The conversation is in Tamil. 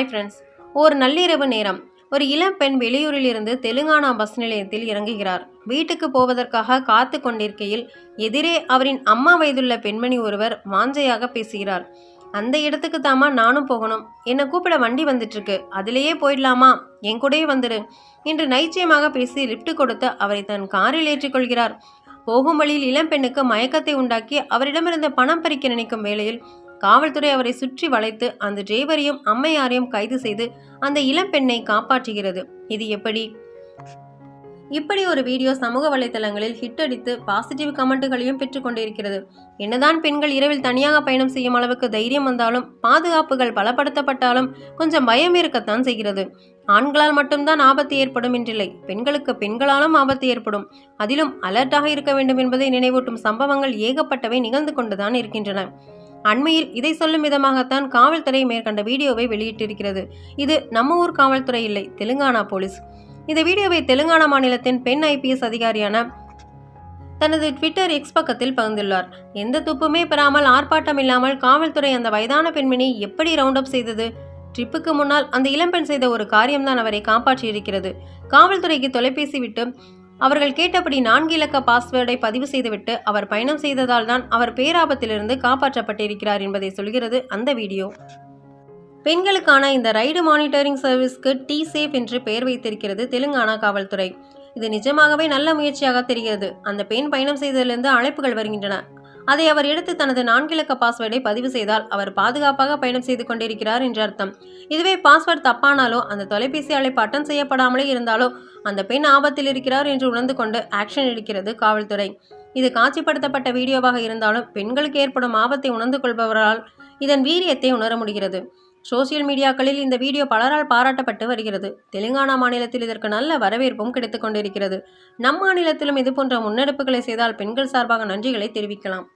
ஹாய் ஃப்ரெண்ட்ஸ் ஒரு நள்ளிரவு நேரம். ஒரு இளம் பெண் வெளியூரில் இருந்து தெலுங்கானா பஸ் நிலையத்தில் இறங்குகிறார். வீட்டுக்கு போவதற்காக காத்து கொண்டிருக்கையில் எதிரே அவரின் அம்மா வயதுள்ள பெண்மணி ஒருவர் வாஞ்சையாக பேசுகிறார். அந்த இடத்துக்கு தாமா நானும் போகணும். என்னை கூப்பிட வண்டி வந்துட்டு இருக்கு அதிலேயே போயிடலாமா? என் கூடயே வந்துடு என்று நைச்சியமாக பேசி லிஃப்ட் கொடுத்து அவரை தன் காரில் ஏற்றிக்கொள்கிறார். போகும் வழியில் இளம்பெண்ணுக்கு மயக்கத்தை உண்டாக்கி அவரிடமிருந்து பணம் பறிக்க நினைக்கும் வேளையில் காவல்துறை அவரை சுற்றி வளைத்து அந்த டிரைவரையும் அம்மையாரையும் கைது செய்து அந்த இளம்பெண்ணை காப்பாற்றுகிறது. இது எப்படி? இப்படி ஒரு வீடியோ சமூக வலைதளங்களில் ஹிட் அடித்து பாசிட்டிவ் கமெண்ட்டுகளையும் பெற்றுக்கொண்டிருக்கிறது என்னதான் பெண்கள் இரவில் தனியாக பயணம் செய்யும் அளவுக்கு தைரியம் வந்தாலும் பாதுகாப்புகள் பலப்படுத்தப்பட்டாலும் கொஞ்சம் பயம் இருக்கத்தான் செய்கிறது. ஆண்களால் மட்டும்தான் ஆபத்து ஏற்படும் என்றில்லை. பெண்களுக்கு பெண்களாலும் ஆபத்து ஏற்படும். அதிலும் அலர்ட்டாக இருக்க வேண்டும் என்பதை நினைவூட்டும் சம்பவங்கள் ஏகப்பட்டவை நிகழ்ந்து கொண்டுதான் இருக்கின்றன. அண்மையில் இதை சொல்லும் விதமாகத்தான் காவல்துறை மேற்கண்ட வீடியோவை வெளியிட்டிருக்கிறது. இது நம்ம ஊர் காவல்துறை இல்லை தெலுங்கானா போலீஸ். இந்த வீடியோவை தெலுங்கானா மாநிலத்தின் பெண் ஐபிஎஸ் அதிகாரியான தனது ட்விட்டர் எக்ஸ் பக்கத்தில் பகிர்ந்துள்ளார். எந்த துப்புமே பெறாமல் ஆர்ப்பாட்டம் இல்லாமல் காவல்துறை அந்த வயதான பெண்மணி எப்படி ரவுண்ட் அப் செய்தது? ட்ரிப்புக்கு முன்னால் அந்த இளம்பெண் செய்த ஒரு காரியம்தான் அவரை காப்பாற்றியிருக்கிறது. காவல்துறைக்கு தொலைபேசி விட்டு அவர்கள் கேட்டபடி நான்கு இலக்க பாஸ்வேர்டை பதிவு செய்துவிட்டு அவர் பயணம் செய்ததால் தான் அவர் பேராபத்திலிருந்து காப்பாற்றப்பட்டிருக்கிறார் என்பதை சொல்கிறது அந்த வீடியோ. பெண்களுக்கான இந்த ரைடு மானிட்டரிங் சர்வீஸ்க்கு டி சேஃப் என்று பெயர் வைத்திருக்கிறது தெலுங்கானா காவல்துறை. இது நிஜமாகவே நல்ல முயற்சியாக தெரிகிறது. அந்த பெண் பயணம் செய்ததிலிருந்து அழைப்புகள் வருகின்றன. அதை அவர் எடுத்து தனது நான்கிலக்க பாஸ்வேர்டை பதிவு செய்தால் அவர் பாதுகாப்பாக பயணம் செய்து கொண்டிருக்கிறார் என்று அர்த்தம். இதுவே பாஸ்வேர்ட் தப்பானாலோ அந்த தொலைபேசி அழைப்பு அட்டன் செய்யப்படாமலே இருந்தாலோ அந்த பெண் ஆபத்தில் இருக்கிறார் என்று உணர்ந்து கொண்டு ஆக்ஷன் எடுக்கிறது காவல்துறை. இது காட்சிப்படுத்தப்பட்ட வீடியோவாக இருந்தாலும் பெண்களுக்கு ஏற்படும் ஆபத்தை உணர்ந்து கொள்பவரால் இதன் வீரியத்தை உணர முடிகிறது. சோசியல் மீடியாக்களில் இந்த வீடியோ பலரால் பாராட்டப்பட்டு வருகிறது. தெலுங்கானா மாநிலத்தில் இதற்கு நல்ல வரவேற்பும் கிடைத்துக் கொண்டிருக்கிறது. நம் மாநிலத்திலும் இதுபோன்ற முன்னெடுப்புகளை செய்தால் பெண்கள் சார்பாக நன்றிகளை தெரிவிக்கலாம்.